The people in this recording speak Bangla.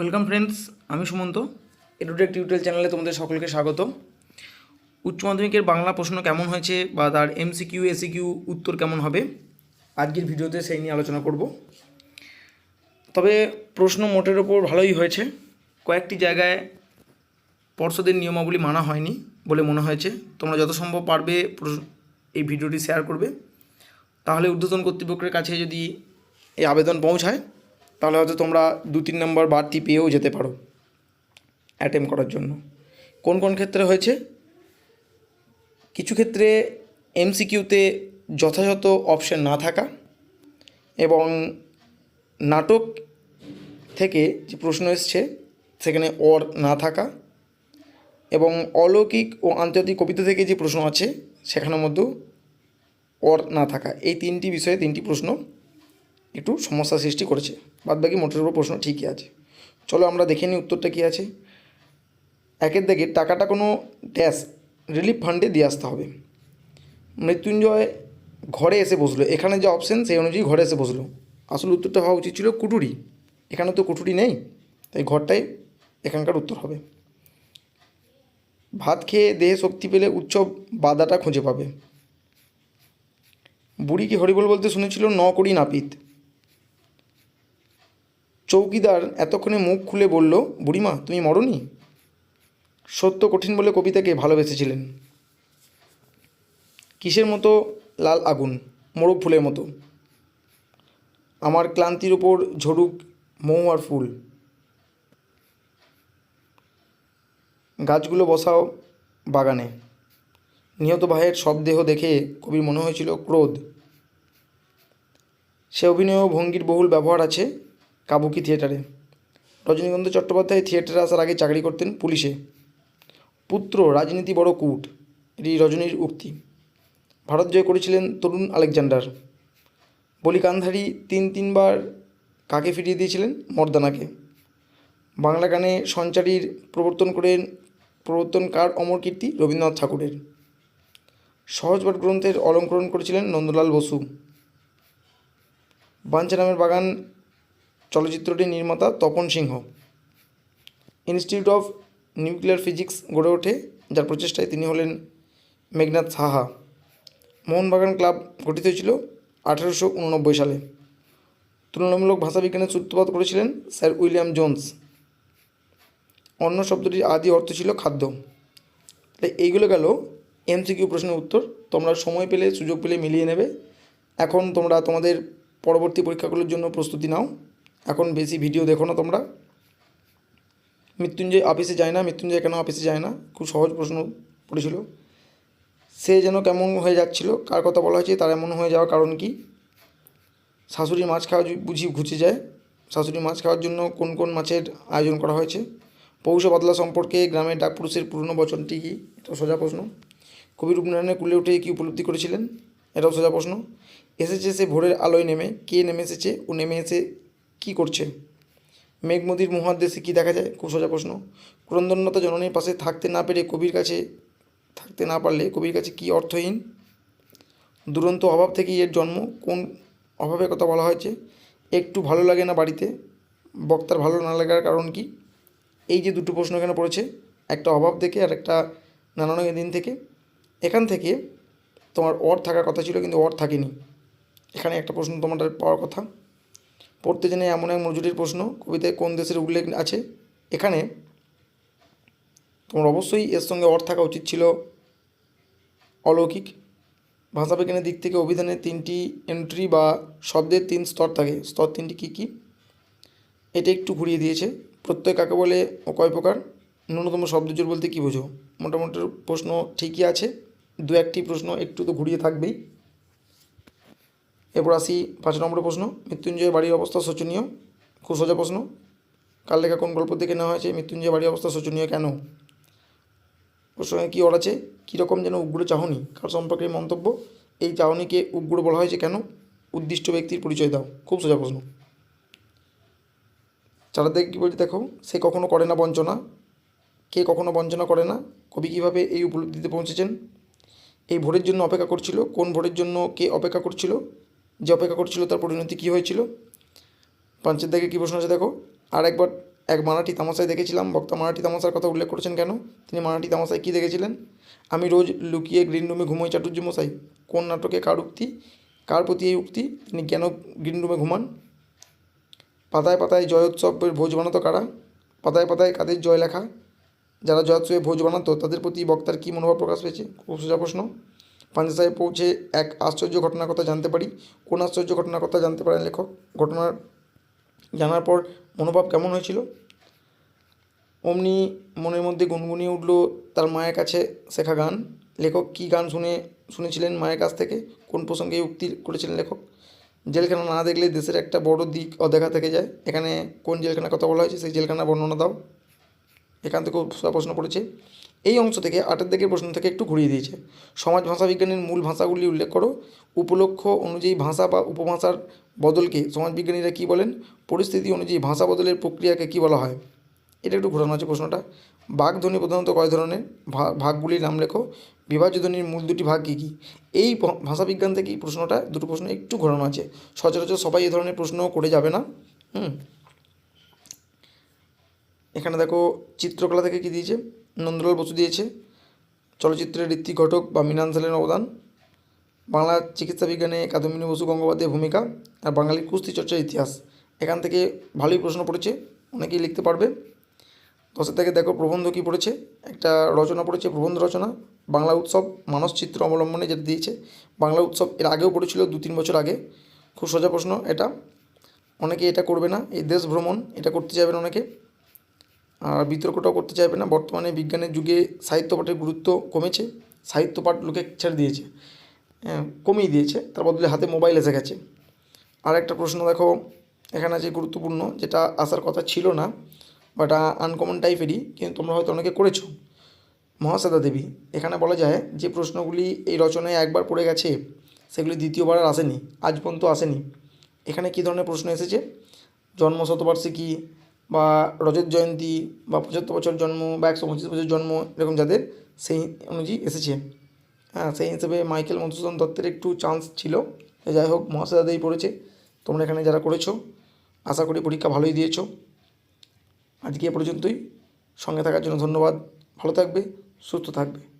ওয়েলকাম ফ্রেন্ডস আমি সুমন্ত। এডুটেক টিউটোরিয়াল চ্যানেলে তোমাদের সকলকে স্বাগত উচ্চ মাধ্যমিকের বাংলা প্রশ্ন কেমন হয়েছে বা তার এমসিকিউ এসিকিউ উত্তর কেমন হবে, আজকের ভিডিওতে সেই নিয়ে আলোচনা করব। তবে প্রশ্ন মোটের ওপর ভালোই হয়েছে। কয়েকটি জায়গায় পর্ষদের নিয়মাবলী মানা হয়নি বলে মনে হয়েছে। তোমরা যত সম্ভব পারবে এই ভিডিওটি শেয়ার করবে। তাহলে ঊর্ধ্বতন কর্তৃপক্ষের কাছে যদি এই আবেদন পৌঁছায় তাহলে হয়তো তোমরা দু তিন নম্বর বাড়তি পেয়েও যেতে পারো অ্যাটেম্প করার জন্য। কোন কোন ক্ষেত্রে হয়েছে? কিছু ক্ষেত্রে এমসিকিউতে যথাযথ অপশন না থাকা এবং নাটক থেকে যে প্রশ্ন এসছে, সেখানে অর না থাকা এবং অলৌকিক ও আন্তর্জাতিক কবিতা থেকে যে প্রশ্ন আছে, সেখানের মধ্যেও অর না থাকা। এই তিনটি বিষয়ে তিনটি প্রশ্ন একটু সমস্যা সৃষ্টি করেছে। বাদবাকি মোটের উপর প্রশ্ন ঠিকই আছে। চলো আমরা দেখে নিই উত্তরটা কী আছে। একের দিকে টাকাটা কোনো ড্যাশ রিলিফ ফান্ডে দিয়ে আসতে হবে। মৃত্যুঞ্জয় ঘরে এসে বসল। এখানে যে অপশন, সেই অনুযায়ী ঘরে এসে বসল। আসল উত্তরটা হওয়া উচিত ছিল কুটুরি। এখানে তো কুটুরি নেই, তাই ঘরটাই এখানকার উত্তর হবে। ভাত খেয়ে দেহে শক্তি পেলে উৎসব বাধাটা খুঁজে পাবে। বুড়িকে হরিবল বলতে শুনেছিল, ন করি নাপিত। চৌকিদার এতক্ষণে মুখ খুলে বলল, বুড়িমা, তুমি মরনি? সত্য কঠিন বলে কবিতাকে ভালোবেসেছিলেন। কিসের মতো লাল আগুন, মোরগ ফুলের মতো? আমার ক্লান্তির ওপর ঝরুক মৌ আর ফুল। গাছগুলো বসাও বাগানে। নিহত ভাইয়ের শবদেহ দেখে কবির মনে হয়েছিল ক্রোধ। সে অভিনয় ভঙ্গির বহুল ব্যবহার আছে। কাবুকি থিয়েটারে। রজনীকান্ত চট্টোপাধ্যায় থিয়েটারে আসার আগে চাকরি করতেন পুলিশে। পুত্র রাজনীতি বড় কূট এটি রজনীর উক্তি। ভারত জয় করেছিলেন তরুণ আলেকজান্ডার। বলিকান্ধারী তিন তিনবার কাকে ফিরিয়ে দিয়েছিলেন? মর্দানাকে। বাংলা গানে সঞ্চারীর প্রবর্তন করেন প্রবর্তনকার অমর কীর্তি রবীন্দ্রনাথ ঠাকুরের। সহজপাঠ গ্রন্থের অলঙ্করণ করেছিলেন নন্দলাল বসু। বাঞ্ছা নামের বাগান চলচ্চিত্রটির নির্মাতা Tapan Sinha. Institute of nuclear physics গড়ে ওঠে, যার প্রচেষ্টায় তিনি হলেন মেঘনাথ সাহা। মোহনবাগান ক্লাব গঠিত হয়েছিল আঠারোশো উননব্বই সালে। তুলনামূলক ভাষাবিজ্ঞানের সূত্রপাত করেছিলেন স্যার উইলিয়াম জোন্স। অন্য শব্দটির আদি অর্থ ছিল খাদ্য। তাই এইগুলো গেল এমসিকিউ প্রশ্নের উত্তর। তোমরা সময় পেলে, সুযোগ পেলে মিলিয়ে নেবে। এখন তোমরা তোমাদের পরবর্তী পরীক্ষাগুলোর জন্য প্রস্তুতি নাও। এখন বেশি ভিডিও দেখো না তোমরা। মৃত্যুঞ্জয় অফিসে যায় না, মৃত্যুঞ্জয় কেন অফিসে যায় না? খুব সহজ প্রশ্ন পড়েছিল। সে যেন কেমন হয়ে যাচ্ছিল, কার কথা বলা হয়েছে, তার এমন হয়ে যাওয়ার কারণ কি? শাশুড়ি মাছ খাওয়া বুঝি ঘুচে যায়। শাশুড়ি মাছ খাওয়ার জন্য কোন কোন মাছের আয়োজন করা হয়েছে? পৌষ বাদলা সম্পর্কে গ্রামের ডাকপুরুষের পুরনো বচনটি কি? এটাও সোজা প্রশ্ন। কবি রূপনারায়ণের কুলে উঠে কী উপলব্ধি করেছিলেন? এটাও সোজা প্রশ্ন। এসেছে সে ভোরের আলোয় নেমে, কে নেমে এসেছে ও নেমে এসে কী করছে? মেঘমদির মহাদেশে কী দেখা যায়? খুব সোজা প্রশ্ন। ক্রন্দনতা জননীর পাশে থাকতে না পেরে কবির কাছে, থাকতে না পারলে কবির কাছে কী অর্থহীন? দুরন্ত অভাব থেকেই এর জন্ম। কোন অভাবের কথা বলা হয়েছে? একটু ভালো লাগে না বাড়িতে। বক্তার ভালো না লাগার কারণ কি? এই যে দুটো প্রশ্ন এখানে পড়েছে, একটা অভাব থেকে আর একটা নানান দিন থেকে। এখান থেকে তোমার অর থাকার কথা ছিল, কিন্তু অর থাকেনি। এখানে একটা প্রশ্ন তোমাদের পাওয়ার কথা। পড়তে জেনে এমন এক মজুরির প্রশ্ন। কবিতায় কোন দেশের উল্লেখ আছে? এখানে তোমার অবশ্যই এর সঙ্গে অর থাকা উচিত ছিল অলৌকিক। ভাষাবিজ্ঞানের দিক থেকে অভিধানের তিনটি এন্ট্রি বা শব্দের তিন স্তর থাকে। স্তর তিনটি কী কী? এটা একটু ঘুরিয়ে দিয়েছে। প্রত্যয় কাকে বলে ও কয় প্রকার? ন্যূনতম শব্দজোর বলতে কী বোঝো? মোটামুটি প্রশ্ন ঠিকই আছে। দু একটি প্রশ্ন একটু তো ঘুরিয়ে থাকবেই। এরপর আসি পাঁচ নম্বর প্রশ্ন মৃত্যুঞ্জয় বাড়ির অবস্থা শোচনীয়? খুব সোজা প্রশ্ন। কাল লেখা কোন গল্প থেকে নেওয়া হয়েছে? মৃত্যুঞ্জয় বাড়ির অবস্থা শোচনীয় কেন? প্রশ্নে কী অর আছে? কীরকম যেন উগ্র চাহনি? কার সম্পর্কে মন্তব্য? এই চাহনিকে উগ্র বলা হয়েছে কেন? উদ্দিষ্ট ব্যক্তির পরিচয় দাও। খুব সোজা প্রশ্ন। চারের দিকে কী বলছে দেখো, সে কখনো করে না বঞ্চনা। কে কখনো বঞ্চনা করে না? কবি কীভাবে এই উপলব্ধিতে পৌঁছেছেন? এই ভোটের জন্য অপেক্ষা করছিল? কোন ভোটের জন্য কে অপেক্ষা করছিল? যে অপেক্ষা করছিল তার পরিণতি কী হয়েছিল? পাঁচের দিকে কী প্রশ্ন আছে দেখো। আর একবার এক মারাঠি তামাশায় দেখেছিলাম। বক্তা মারাঠি তামাশার কথা উল্লেখ করেছেন কেন? তিনি মারাঠি তামাশায় কী দেখেছিলেন? আমি রোজ লুকিয়ে গ্রিন রুমে ঘুমোই চাটুর্য মশাই। কোন নাটকে কার উক্তি? কার প্রতি এই উক্তি? তিনি কেন গ্রিন রুমে ঘুমান? পাতায় পাতায় জয়োৎসবের ভোজ বানাতো কারা? পাতায় পাতায় কাদের জয় লেখা? যারা জয়োৎসবে ভোজ বানাতো, তাদের প্রতি বক্তার কী মনোভাব প্রকাশ পেয়েছে? খুব সোজা প্রশ্ন। পাঞ্জা সাহেব পৌঁছে এক আশ্চর্য ঘটনার কথা জানতে পারি। কোন আশ্চর্য ঘটনার কথা জানতে পারেন লেখক? ঘটনার জানার পর মনোভাব কেমন হয়েছিল? অমনি মনের মধ্যে গুনগুনিয়ে উঠল তার মায়ের কাছে শেখা গান। লেখক কী গান শুনে, শুনেছিলেন মায়ের কাছ থেকে? কোন প্রসঙ্গে উক্তি করেছিলেন লেখক? জেলখানা না দেখলে দেশের একটা বড় দিক অদেখা থেকে যায়। এখানে কোন জেলখানার কথা বলা হয়েছে? সেই জেলখানা বর্ণনা দাও। এখান থেকেও প্রশ্ন পড়েছে। এই অংশ থেকে আটের দিকের প্রশ্ন থেকে একটু ঘুরিয়ে দিয়েছে। সমাজ ভাষা বিজ্ঞানের মূল ভাষাগুলি উল্লেখ করো। উপলক্ষ অনুযায়ী ভাষা বা উপভাষার বদলকে সমাজবিজ্ঞানীরা কী বলেন? পরিস্থিতি অনুযায়ী ভাষা বদলের প্রক্রিয়াকে কী বলা হয়? এটা একটু ঘোরানো আছে প্রশ্নটা। বাঘ ধ্বনি প্রধানত কয় ধরনের? ভাগগুলির নাম লেখো। বিভাজ্য ধ্বনির মূল দুটি ভাগ কী কী? এই ভাষাবিজ্ঞান থেকে প্রশ্নটা, দুটো প্রশ্ন একটু ঘোরানো আছে। সচরাচর সবাই এই ধরনের প্রশ্ন করে যাবে না। হুম? এখানে দেখো চিত্রকলা থেকে কী দিয়েছে? নন্দলাল বসু দিয়েছে। চলচ্চিত্রের ঋত্বিক ঘটক বা মৃণাল অবদান। বাংলা চিকিৎসা বিজ্ঞানে কাদম্বিনী বসু গঙ্গোপাধ্যায়ের ভূমিকা আর বাঙালির কুস্তি চর্চার ইতিহাস। এখান থেকে ভালোই প্রশ্ন পড়েছে, অনেকেই লিখতে পারবে। দশের থেকে দেখো প্রবন্ধ কী পড়েছে? একটা রচনা পড়েছে, প্রবন্ধ রচনা। বাংলা উৎসব, মানস চিত্র অবলম্বনে যেটা দিয়েছে। বাংলা উৎসব এর আগেও পড়েছিল, দু তিন বছর আগে। খুব সোজা প্রশ্ন এটা। অনেকে এটা করবে না, এই দেশ ভ্রমণ, এটা করতে চাইবে না অনেকে। বিতর্কটাও করতে চাইবে না। বর্তমানে বিজ্ঞানের যুগে সাহিত্য পাঠের গুরুত্ব কমেছে সাহিত্য পাঠ লোকে ছেড়ে দিয়েছে হ্যাঁ, কমিয়ে দিয়েছে। তার বদলে হাতে মোবাইল এসে গেছে। আর একটা প্রশ্ন দেখো এখানে আছে গুরুত্বপূর্ণ যেটা আসার কথা ছিল না বাট আনকমন টাইপেরই কিন্তু তোমরা হয়তো অনেকে করেছ। মহাশ্বেতা দেবী এখানে বলা যায় যে প্রশ্নগুলি এই রচনায় একবার পড়ে গেছে সেগুলি দ্বিতীয়বার আর আসেনি আজ পর্যন্ত আসেনি। এখানে কী ধরনের প্রশ্ন এসেছে? জন্ম শতবার্ষিকী বা রজত জয়ন্তী বা পঁচাত্তর বছর জন্ম বা একশো পঁচিশ বছর জন্ম, এরকম যাদের সেই অনুযায়ী এসেছে। হ্যাঁ সেই হিসেবে মাইকেল মধুসূদন দত্তের একটু চান্স ছিল। যাই হোক দেবী পড়েছে। তোমরা এখানে যারা করেছ, আশা করি পরীক্ষা ভালোই দিয়েছ। আজকে এ পর্যন্তই। সঙ্গে থাকার জন্য ধন্যবাদ। ভালো থাকবে, সুস্থ থাকবে।